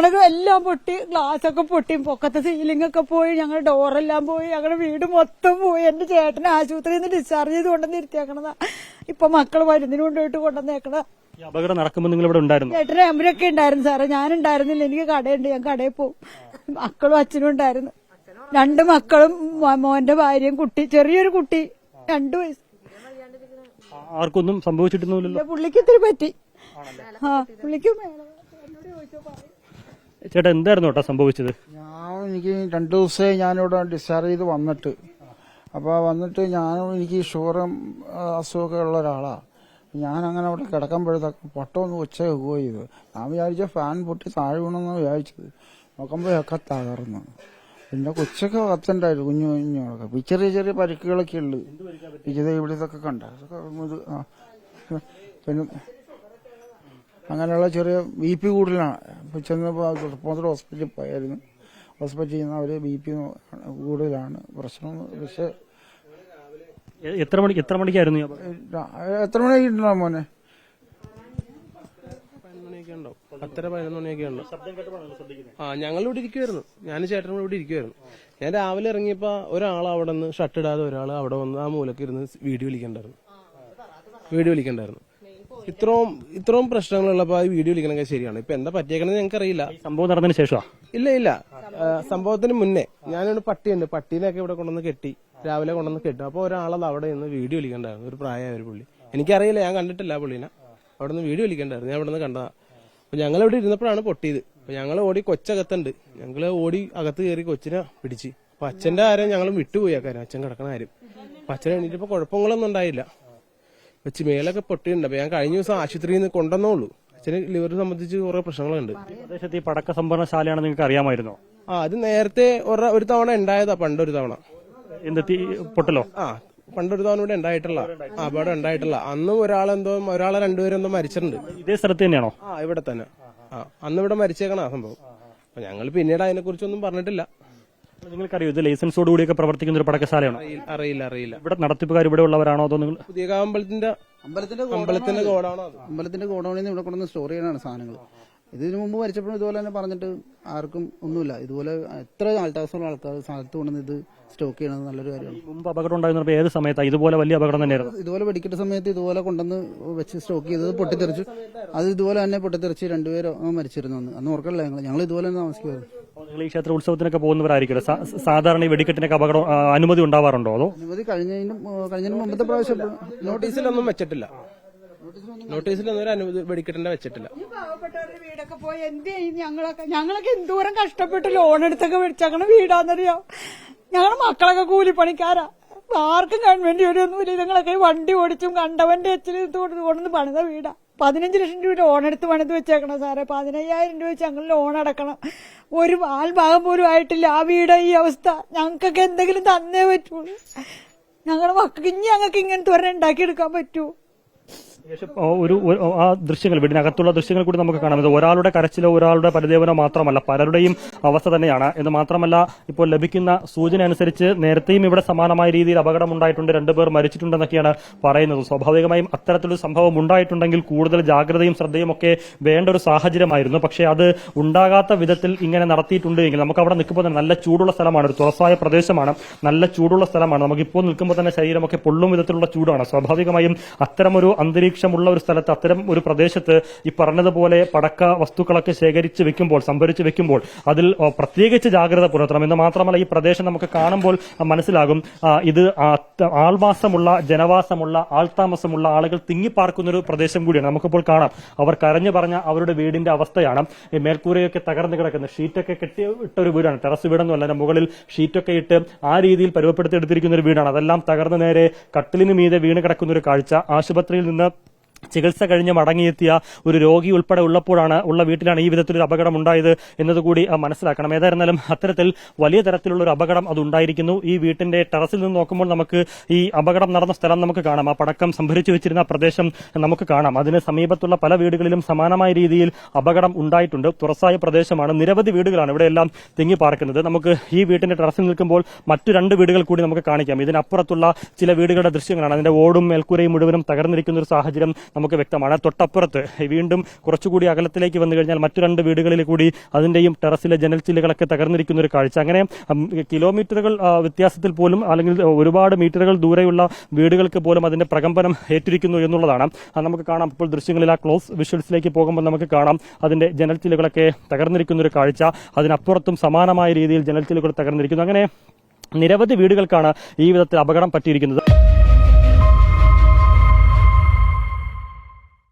ഞങ്ങളുടെ എല്ലാം പൊട്ടി ഗ്ലാസ് ഒക്കെ പൊട്ടി പൊക്കത്തെ സീലിംഗ് ഒക്കെ പോയി ഞങ്ങളുടെ ഡോറെല്ലാം പോയി ഞങ്ങളുടെ വീട് മൊത്തം പോയി. എന്റെ ചേട്ടനെ ആശുപത്രിയിൽ നിന്ന് ഡിസ്ചാർജ് ചെയ്ത് കൊണ്ടുവന്ന് ഇരുത്തിയേക്കണതാ ഇപ്പൊ മക്കൾ മരുന്നിന് കൊണ്ടുപോയിട്ട് കൊണ്ടുവന്നേക്കണ അപകടം നടക്കുമ്പോൾ നിങ്ങൾ ഇവിടെ ഉണ്ടായിരുന്നു? ചേട്ടന് അമ്മയൊക്കെ ഉണ്ടായിരുന്നു സാറേ. ഞാനുണ്ടായിരുന്നില്ല എനിക്ക് കടയുണ്ട്. ഞാൻ കടയിൽ പോകും. മക്കളും അച്ഛനും ഉണ്ടായിരുന്നു. രണ്ട് മക്കളും മോന്റെ ഭാര്യയും കുട്ടി ചെറിയൊരു കുട്ടി രണ്ടു വയസ്സ്. ആർക്കൊന്നും സംഭവിച്ചിട്ടൊന്നുമില്ലല്ലോ. പുള്ളിക്ക് ഇത്തിരി പറ്റി. ആ പുള്ളിക്ക് എന്നോട് ചോദിച്ചോ. ചേട്ടാ എന്തായിരുന്നു കേട്ടോ സംഭവിച്ചത്? ഞാൻ എനിക്ക് രണ്ടു ദിവസമായി ഞാനിവിടെ ഡിസ്ചാർജ് ചെയ്ത് വന്നിട്ട്. അപ്പോൾ വന്നിട്ട് ഞാൻ എനിക്ക് ഷുഗറും അസുഖമൊക്കെ ഉള്ള ഒരാളാണ് ഞാൻ അങ്ങനെ അവിടെ കിടക്കുമ്പോഴത്തേക്ക് പൊട്ടമൊന്ന് ഉച്ച ചെയ്തു ഞാൻ വിചാരിച്ച ഫാൻ പൊട്ടി താഴെ വീണെന്നാണ് വിചാരിച്ചത്. നോക്കുമ്പോഴൊക്കെ തകർന്നു. പിന്നെ കൊച്ചൊക്കെ കത്തുണ്ടായിരുന്നു കുഞ്ഞു കുഞ്ഞുങ്ങളൊക്കെ. ഇപ്പം ചെറിയ ചെറിയ പരിക്കുകളൊക്കെ ഉള്ളു ഇത് ഇവിടെ ഇതൊക്കെ കണ്ട. പിന്നെ അങ്ങനെയുള്ള ചെറിയ ബി പി കൂടുതലാണ്. ഇപ്പൊ ചെന്നപ്പോൾ തൃപ്പൂണിത്തുറ ഹോസ്പിറ്റലിൽ പോയായിരുന്നു. ഹോസ്പിറ്റലിൽ ചെയ്യുന്ന അവർ ബി പി കൂടുതലാണ്. പ്രശ്നം പക്ഷേ എത്ര മണിക്ക് എത്ര മണിക്കായിരുന്നു? എത്ര മണിയായിട്ടുണ്ടോ മോനെ? പത്തര പതിനൊന്ന് മണിയൊക്കെ ഉണ്ടാവും ആ ഞങ്ങൾ ഇവിടെ ഇരിക്കുമായിരുന്നു ഞാൻ ചേട്ടനും ഇവിടെ ഇരിക്കുമായിരുന്നു ഞാൻ രാവിലെ ഇറങ്ങിയപ്പോ ഒരാൾ അവിടെ നിന്ന് ഷർട്ട് ഇടാതെ ഒരാൾ അവിടെ വന്ന് ആ മൂലക്ക് ഇരുന്ന് വീഡിയോ വിളിക്കണ്ടായിരുന്നു. വീഡിയോ വിളിക്കണ്ടായിരുന്നു. ഇത്രയും ഇത്രയും പ്രശ്നങ്ങളുള്ളപ്പോ ഈ വീഡിയോ വിളിക്കണൊക്കെ ശരിയാണ്. ഇപ്പൊ എന്താ പറ്റിയേക്കണെന്ന് ഞങ്ങൾക്ക് അറിയില്ല സംഭവം നടന്നതിന് ശേഷമാ? ഇല്ല ഇല്ല. ആ, സംഭവത്തിന് മുന്നേ ഞാനൊരു പട്ടിയുണ്ട്. പട്ടീനെയൊക്കെ ഇവിടെ കൊണ്ടുവന്ന് കെട്ടി രാവിലെ കൊണ്ടുവന്ന് കെട്ടും. അപ്പൊ ഒരാളത് അവിടെ നിന്ന് വീഡിയോ വിളിക്കണ്ടായിരുന്നു. ഒരു പ്രായമായ ഒരു പുള്ളി. എനിക്കറിയില്ല ഞാൻ കണ്ടിട്ടില്ല ആ പുള്ളീനെ. അവിടെ നിന്ന് വീഡിയോ വിളിക്കണ്ടായിരുന്നു. ഞാൻ ഇവിടെ നിന്ന് കണ്ടതാ. അപ്പൊ ഞങ്ങൾ ഇവിടെ ഇരുന്നപ്പോഴാണ് പൊട്ടിയത്. അപ്പൊ ഞങ്ങൾ ഓടി കൊച്ചകത്തുണ്ട്. ഞങ്ങൾ ഓടി അകത്ത് കയറി കൊച്ചിനെ പിടിച്ച്. അപ്പൊ അച്ഛന്റെ കാര്യം ഞങ്ങൾ വിട്ടുപോയി ആ കാര്യം. അച്ഛൻ കിടക്കണ കാര്യം. അപ്പൊ അച്ഛൻ എണീറ്റപ്പോ കുഴപ്പങ്ങളൊന്നും ഉണ്ടായില്ല. വെച്ച് മേലൊക്കെ പൊട്ടിയിട്ടുണ്ട്. അപ്പൊ ഞാൻ കഴിഞ്ഞ ദിവസം ആശുപത്രിയിൽ നിന്ന് കൊണ്ടുവന്നോളൂ. അച്ഛന് ലിവർ സംബന്ധിച്ച് കുറെ പ്രശ്നങ്ങളുണ്ട്. പ്രദേശത്ത് ഈ പടക്ക ശാലയാണ് നിങ്ങൾക്ക് അറിയാമായിരുന്നോ? ആ അത് നേരത്തെ ഒരു തവണ ഉണ്ടായതാ പണ്ടൊരു തവണ. എന്തെത്തി പൊട്ടലോ? ആ പണ്ടൊരു തവണ ഇവിടെ ഉണ്ടായിട്ടുള്ള ആ അപകടം ഉണ്ടായിട്ടുള്ള. അന്നും ഒരാളെന്തോ ഒരാളെ രണ്ടുപേരെന്തോ മരിച്ചിട്ടുണ്ട്. ഇതേ സ്ഥലത്ത് തന്നെയാണോ? ആ ഇവിടെ തന്നെ. ആ അന്ന് ഇവിടെ മരിച്ചേക്കണ ആ സംഭവം. അപ്പൊ ഞങ്ങൾ പിന്നീട് അതിനെ കുറിച്ചൊന്നും പറഞ്ഞിട്ടില്ല. നിങ്ങൾക്കറിയോ ഇത് ലൈസൻസോട് കൂടിയൊക്കെ പ്രവർത്തിക്കുന്ന ഒരു പടക്കശാലയാണോ? അറിയില്ല- അറിയില്ല. ഇവിടെ നടത്തിപ്പുകാർ ഇവിടെ ഉള്ളവരാണോ അതോ നിങ്ങൾ പുതിയ അമ്പലത്തിന്റെ അമ്പലത്തിന്റെ അമ്പലത്തിന്റെ അത്. അമ്പലത്തിന്റെ ഗോഡൌണിൽ നിന്ന് ഇവിടെ കൊണ്ടുവന്ന് സ്റ്റോർ ചെയ്യാനാണ് സാധനങ്ങൾ. ഇതിനു മുമ്പ് മരിച്ചപ്പോഴും ഇതുപോലെ തന്നെ പറഞ്ഞിട്ട് ആർക്കും ഒന്നുമില്ല. ഇതുപോലെ എത്ര ആൾട്ടാസുള്ള ആൾക്കാർ സ്ഥലത്ത് കൊണ്ടുവന്ന് ഇത് സ്റ്റോക്ക് ചെയ്യണത് നല്ലൊരു കാര്യമാണ്. മുമ്പ് അപകടം ഉണ്ടായിരുന്നപ്പോൾ ഏത് സമയത്താണ് ഇതുപോലെ വലിയ അപകടം തന്നെയായിരുന്നു. ഇതുപോലെ വെടിക്കെട്ട് സമയത്ത് ഇതുപോലെ കൊണ്ടുവന്ന് വെച്ച് സ്റ്റോക്ക് ചെയ്തത് പൊട്ടിത്തെറിച്ചു. അത് ഇതുപോലെ തന്നെ പൊട്ടിത്തെറിച്ച് രണ്ടുപേരോ മരിച്ചിരുന്നു അന്ന്. അന്ന് ഓർക്കല്ല ഞങ്ങൾ ഞങ്ങൾ ഇതുപോലെ തന്നെ താമസിക്കുമായിരുന്നു നിങ്ങൾ ഈ ക്ഷേത്ര ഉത്സവത്തിനൊക്കെ പോകുന്നവരായിരിക്കും സാധാരണ ഈ വെടിക്കെട്ടിനൊക്കെ അപകടം അനുമതി ഉണ്ടാവാറുണ്ടോ അതോ? അനുമതി കഴിഞ്ഞതിനും കഴിഞ്ഞതിന് മുമ്പത്തെ പ്രാവശ്യം നോട്ടീസിലൊന്നും വെച്ചിട്ടില്ല. നോട്ടീസിലൊന്നും ഒരു വെടിക്കെട്ടിന്റെ വെച്ചിട്ടില്ല. പാവപ്പെട്ടവരുടെ വീടൊക്കെ പോയി എന്ത് ചെയ്യും? ഞങ്ങളൊക്കെ ഞങ്ങളൊക്കെ എന്തോരം കഷ്ടപ്പെട്ട് ലോൺ എടുത്തൊക്കെ മേടിച്ചങ്ങനെ വീടാന്നറിയോ? ഞങ്ങളുടെ മക്കളൊക്കെ കൂലിപ്പണിക്കാരാ. ആർക്കും ഗവൺമെന്റ് ജോലിയൊന്നുമില്ല. ഇതുങ്ങളൊക്കെ വണ്ടി ഓടിച്ചും കണ്ടവന്റെ അച്ഛന് കൊണ്ടുവന്ന് പണിത വീടാ. പതിനഞ്ച് ലക്ഷം രൂപ ലോൺ എടുത്ത് പണിത് വെച്ചേക്കണം സാറേ. പതിനയ്യായിരം രൂപ വെച്ച് ഞങ്ങൾ ലോൺ അടക്കണം. ഒരു ആൽഭാഗം പോലും ആയിട്ടില്ല ആ വീട് ഈ അവസ്ഥ. ഞങ്ങൾക്കൊക്കെ എന്തെങ്കിലും തന്നേ പറ്റുള്ളൂ ഞങ്ങളുടെ മക്കൾക്ക് ഇനി ഞങ്ങൾക്ക് ഇങ്ങനത്തെ ഒരെണ്ണം ഉണ്ടാക്കിയെടുക്കാൻ പറ്റുമോ ആ ഒരു ആ ദൃശ്യങ്ങൾ വീടിനകത്തുള്ള ദൃശ്യങ്ങൾ കൂടി നമുക്ക് കാണാം. ഇത് ഒരാളുടെ കരച്ചിലോ ഒരാളുടെ പരിദേവനോ മാത്രമല്ല പലരുടെയും അവസ്ഥ തന്നെയാണ്. എന്ന് മാത്രമല്ല ഇപ്പോൾ ലഭിക്കുന്ന സൂചന അനുസരിച്ച് നേരത്തെയും ഇവിടെ സമാനമായ രീതിയിൽ അപകടം ഉണ്ടായിട്ടുണ്ട് രണ്ടുപേർ മരിച്ചിട്ടുണ്ടെന്നൊക്കെയാണ് പറയുന്നത്. സ്വാഭാവികമായും അത്തരത്തിലൊരു സംഭവം ഉണ്ടായിട്ടുണ്ടെങ്കിൽ കൂടുതൽ ജാഗ്രതയും ശ്രദ്ധയും ഒക്കെ വേണ്ട ഒരു സാഹചര്യമായിരുന്നു. പക്ഷേ അത് ഉണ്ടാകാത്ത വിധത്തിൽ ഇങ്ങനെ നടത്തിയിട്ടുണ്ട് എങ്കിൽ നമുക്ക് അവിടെ നിൽക്കുമ്പോൾ തന്നെ നല്ല ചൂടുള്ള സ്ഥലമാണ്. ഒരു തുറസായ പ്രദേശമാണ്. നല്ല ചൂടുള്ള സ്ഥലമാണ്. നമുക്കിപ്പോൾ നിൽക്കുമ്പോൾ തന്നെ ശരീരമൊക്കെ പൊള്ളും വിധത്തിലുള്ള ചൂടാണ്. സ്വാഭാവികമായും അത്തരമൊരു അന്തരീക്ഷമുള്ള ഒരു സ്ഥലത്ത് അത്തരം ഒരു പ്രദേശത്ത് ഈ പറഞ്ഞതുപോലെ പടക്ക വസ്തുക്കളൊക്കെ ശേഖരിച്ച് വെക്കുമ്പോൾ സംഭരിച്ച് വെക്കുമ്പോൾ അതിൽ പ്രത്യേകിച്ച് ജാഗ്രത പുലർത്തണം. എന്ന് മാത്രമല്ല ഈ പ്രദേശം നമുക്ക് കാണുമ്പോൾ മനസ്സിലാകും ഇത് ആൾവാസമുള്ള ജനവാസമുള്ള ആൾതാമസമുള്ള ആളുകൾ തിങ്ങിപ്പാർക്കുന്ന ഒരു പ്രദേശം കൂടിയാണ്. നമുക്കിപ്പോൾ കാണാം അവർ കരഞ്ഞു പറഞ്ഞ അവരുടെ വീടിന്റെ അവസ്ഥയാണ്. ഈ മേൽക്കൂരയൊക്കെ തകർന്നു കിടക്കുന്ന ഷീറ്റൊക്കെ കെട്ടി ഇട്ട ഒരു വീടാണ്. ടെറസ് വീടൊന്നും അല്ല മുകളിൽ ഷീറ്റൊക്കെ ഇട്ട് ആ രീതിയിൽ പരുവപ്പെടുത്തി എടുത്തിരിക്കുന്ന ഒരു വീടാണ്. അതെല്ലാം തകർന്നു നേരെ കട്ടിലിന് മീതെ വീണ് കിടക്കുന്ന ഒരു കാഴ്ച. ആശുപത്രിയിൽ നിന്ന് ചികിത്സ കഴിഞ്ഞ് മടങ്ങിയെത്തിയ ഒരു രോഗി ഉൾപ്പെടെ ഉള്ളപ്പോഴാണ് ഉള്ള വീട്ടിലാണ് ഈ വിധത്തിലൊരു അപകടം ഉണ്ടായത് എന്നതുകൂടി മനസ്സിലാക്കണം. ഏതായിരുന്നാലും അത്തരത്തിൽ വലിയ തരത്തിലുള്ള ഒരു അപകടം അതുണ്ടായിരിക്കുന്നു. ഈ വീട്ടിന്റെ ടെറസിൽ നിന്ന് നോക്കുമ്പോൾ നമുക്ക് ഈ അപകടം നടന്ന സ്ഥലം നമുക്ക് കാണാം. ആ പടക്കം സംഭരിച്ചു വെച്ചിരുന്ന പ്രദേശം നമുക്ക് കാണാം. അതിന് സമീപത്തുള്ള പല വീടുകളിലും സമാനമായ രീതിയിൽ അപകടം ഉണ്ടായിട്ടുണ്ട്. തുറസായ പ്രദേശമാണ്. നിരവധി വീടുകളാണ് ഇവിടെയെല്ലാം തിങ്ങി പാർക്കുന്നത്. നമുക്ക് ഈ വീട്ടിന്റെ ടെറസിൽ നിൽക്കുമ്പോൾ മറ്റു രണ്ട് വീടുകൾ കൂടി നമുക്ക് കാണിക്കാം. ഇതിനപ്പുറത്തുള്ള ചില വീടുകളുടെ ദൃശ്യങ്ങളാണ്. അതിന്റെ ഓടും മേൽക്കൂരയും മുഴുവനും തകർന്നിരിക്കുന്ന ഒരു സാഹചര്യം നമുക്ക് വ്യക്തമാണ്. തൊട്ടപ്പുറത്ത് വീണ്ടും കുറച്ചുകൂടി അകലത്തിലേക്ക് വന്നു കഴിഞ്ഞാൽ മറ്റു രണ്ട് വീടുകളിൽ കൂടി അതിന്റെയും ടെറസിലെ ജനൽ ചില്ലുകളൊക്കെ തകർന്നിരിക്കുന്ന ഒരു കാഴ്ച. അങ്ങനെ കിലോമീറ്ററുകൾ വ്യത്യാസത്തിൽ പോലും അല്ലെങ്കിൽ ഒരുപാട് മീറ്ററുകൾ ദൂരെയുള്ള വീടുകൾക്ക് പോലും അതിന്റെ പ്രകമ്പനം ഏറ്റിരിക്കുന്നു എന്നുള്ളതാണ്. നമുക്ക് കാണാം. ഇപ്പോൾ ദൃശ്യങ്ങളിൽ ആ ക്ലോസ് വിഷ്വൽസിലേക്ക് പോകുമ്പോൾ നമുക്ക് കാണാം അതിന്റെ ജനൽ ചില്ലുകളൊക്കെ തകർന്നിരിക്കുന്ന ഒരു കാഴ്ച. അതിനപ്പുറത്തും സമാനമായ രീതിയിൽ ജനൽ ചില്ലുകൾ തകർന്നിരിക്കുന്നു. അങ്ങനെ നിരവധി വീടുകൾക്കാണ് ഈ വിധത്തിൽ അപകടം പറ്റിയിരിക്കുന്നത്.